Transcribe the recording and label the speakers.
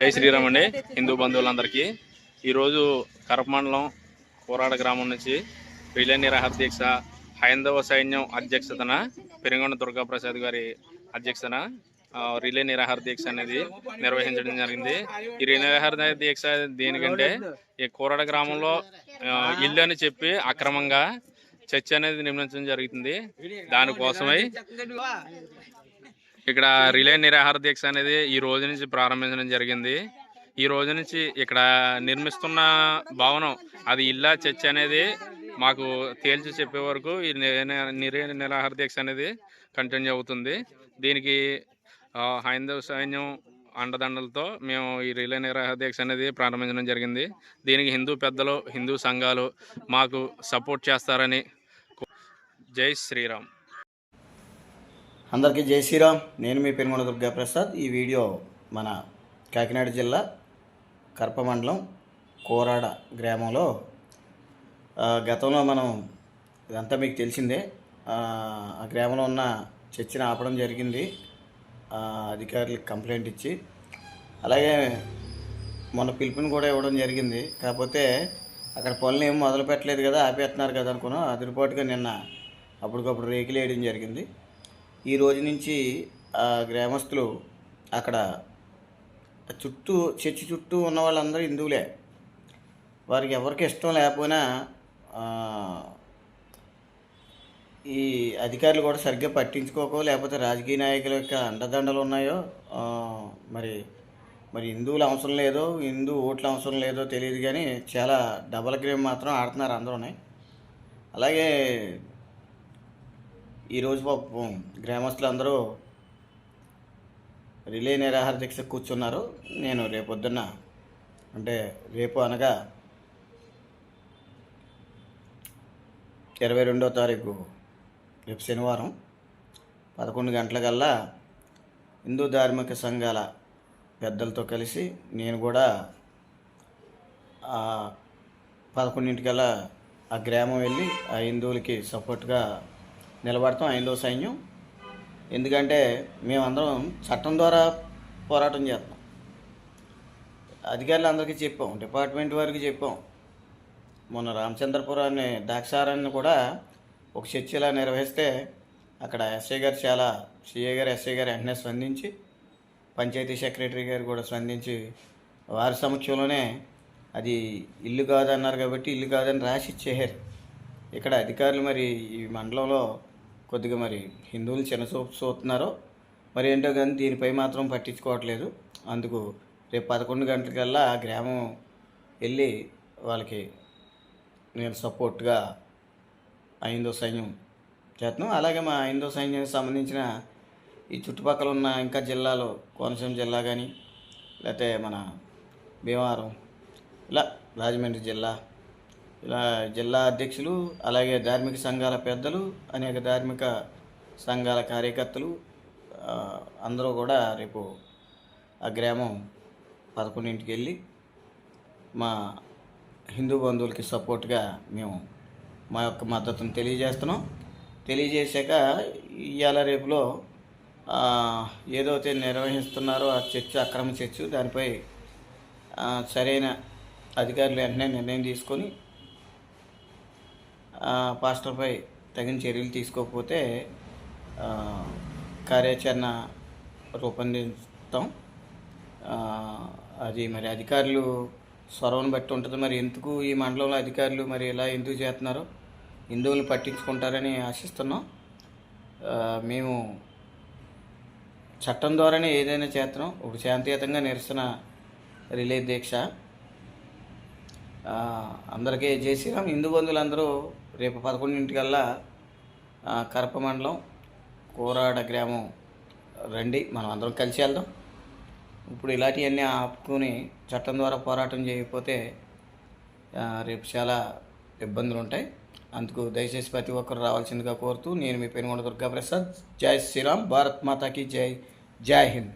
Speaker 1: జై శ్రీరామ్ అండి. హిందూ బంధువులందరికీ. ఈరోజు కరప మండలం కోరాడ గ్రామం నుంచి రిలే నిరాహార దీక్ష హైందవ సైన్యం అధ్యక్షతన పెరుగొండ దుర్గాప్రసాద్ గారి అధ్యక్షతన రిలే నిరాహార దీక్ష అనేది నిర్వహించడం జరిగింది. ఈ రిలే నిరాహార దీక్ష దేనికంటే ఈ కోరాడ గ్రామంలో ఇల్లు అని చెప్పి అక్రమంగా చర్చ అనేది నిర్మించడం జరుగుతుంది. దానికోసమై ఇక్కడ రిలే నిరాహార దీక్ష అనేది ఈ రోజు నుంచి ప్రారంభించడం జరిగింది. ఈ రోజు నుంచి ఇక్కడ నిర్మిస్తున్న భవనం అది ఇల్లా చర్చ్ అనేది మాకు తేల్చి చెప్పే వరకు ఈ నిరే నిరాహార దీక్ష అనేది కంటిన్యూ అవుతుంది. దీనికి హైందవ సైన్యం అండదండలతో మేము ఈ రిలే నిరాహార దీక్ష అనేది ప్రారంభించడం జరిగింది. దీనికి హిందూ పెద్దలు హిందూ సంఘాలు మాకు సపోర్ట్ చేస్తారని జై శ్రీరామ్.
Speaker 2: అందరికీ జై శ్రీరామ్. నేను మీ పెనుగొండ దుర్గా ప్రసాద్ ఈ వీడియో మన కాకినాడ జిల్లా కర్ప మండలం కోరాడ గ్రామంలో గతంలో మనం ఇదంతా మీకు తెలిసిందే. ఆ గ్రామంలో ఉన్న చర్చిని ఆపడం జరిగింది. అధికారులకు కంప్లైంట్ ఇచ్చి అలాగే మొన్న పిలుపుని కూడా ఇవ్వడం జరిగింది. కాకపోతే అక్కడ పనులు ఏమి మొదలు పెట్టలేదు కదా ఆపేస్తున్నారు కదా అనుకున్నాం. అదిరిపాటుగా నిన్న అప్పటికప్పుడు రేకులు వేయడం జరిగింది. ఈ రోజు నుంచి ఆ గ్రామస్తులు అక్కడ చుట్టూ చర్చి చుట్టూ ఉన్న వాళ్ళందరూ హిందువులే. వారికి ఎవరికి ఇష్టం లేకపోయినా ఈ అధికారులు కూడా సరిగ్గా పట్టించుకోకో లేకపోతే రాజకీయ నాయకుల యొక్క అండదండలు ఉన్నాయో మరి మరి హిందువులు అవసరం లేదో హిందూ ఓట్లు అవసరం లేదో తెలియదు కానీ చాలా డబల్ గేమ్ మాత్రం ఆడుతున్నారు అందరూనే. అలాగే ఈరోజు పాపం గ్రామస్తులు అందరూ రిలే నిరాహార దీక్ష కూర్చున్నారు. నేను రేపొద్దున్న అంటే రేపు అనగా ఇరవై రెండో తారీఖు రేపు శనివారం పదకొండు గంటలకల్లా హిందూ ధార్మిక సంఘాల పెద్దలతో కలిసి నేను కూడా పదకొండింటికల్లా ఆ గ్రామం వెళ్ళి ఆ హిందువులకి సపోర్ట్గా నిలబడతాం ఆయనలో సైన్యం. ఎందుకంటే మేమందరం చట్టం ద్వారా పోరాటం చేస్తాం. అధికారులందరికీ చెప్పాం డిపార్ట్మెంట్ వారికి చెప్పాం. మొన్న రామచంద్రపురాన్ని దాక్షారాన్ని కూడా ఒక చర్చిలా నిర్వహిస్తే అక్కడ ఎస్ఐ గారు చాలా సిఐ గారు ఎస్ఐ గారు వెంటనే స్పందించి పంచాయతీ సెక్రటరీ గారు కూడా స్పందించి వారి సమక్షంలోనే అది ఇల్లు కాదన్నారు కాబట్టి ఇల్లు కాదని రాసి ఇచ్చేసారు ఇక్కడ అధికారులు మరి ఈ మండలంలో కొద్దిగా మరి హిందువులు చిన్నచూపు చూస్తున్నారో మరి ఏంటో కానీ దీనిపై మాత్రం పట్టించుకోవట్లేదు. అందుకు రేపు పదకొండు గంటలకల్లా ఆ గ్రామం వెళ్ళి వాళ్ళకి నేను సపోర్ట్గా ఐందో సైన్యం చేస్తున్నాం అలాగే మా ఐందో సైన్యానికి సంబంధించిన ఈ చుట్టుపక్కల ఉన్న ఇంకా జిల్లాలో కోనసీమ జిల్లా కానీ లేకపోతే మన భీమవరం ఇలా రాజమండ్రి జిల్లా ఇలా జిల్లా అధ్యక్షులు అలాగే ధార్మిక సంఘాల పెద్దలు అనేక ధార్మిక సంఘాల కార్యకర్తలు అందరూ కూడా రేపు ఆ గ్రామం పదకొండింటికి వెళ్ళి మా హిందూ బంధువులకి సపోర్ట్గా మేము మా యొక్క మద్దతును తెలియజేస్తున్నాం. తెలియజేశాక ఇవాళ రేపులో ఏదైతే నిర్వహిస్తున్నారో ఆ చర్చ అక్రమ చర్చ దానిపై సరైన అధికారులు వెంటనే నిర్ణయం తీసుకొని పాస్టర్పై తగిన చర్యలు తీసుకోకపోతే కార్యాచరణ రూపొందిస్తాం. అది మరి అధికారులు స్వరం బట్టి ఉంటుంది. మరి ఎందుకు ఈ మండలంలో అధికారులు మరి ఇలా ఎందుకు చేస్తున్నారు హిందువులు పట్టించుకుంటారని ఆశిస్తున్నాం. మేము చట్టం ద్వారానే ఏదైనా చేస్తున్నాం. ఒక శాంతియుతంగా నిరసన రిలే దీక్ష. అందరికీ జై శ్రీరామ్. హిందూ బంధువులందరూ రేపు పదకొండింటికల్లా కరప మండలం కోరాడ గ్రామం రండి. మనం అందరం కలిసి వెళ్దాం. ఇప్పుడు ఇలాంటివన్నీ ఆపుకొని చట్టం ద్వారా పోరాటం చేయకపోతే రేపు చాలా ఇబ్బందులు ఉంటాయి అందుకు దయచేసి ప్రతి ఒక్కరు రావాల్సిందిగా కోరుతూ నేను మీ పెనుగొండ దుర్గా ప్రసాద్ జై శ్రీరామ్. భారత్ మాతాకి జై. జై హింద్.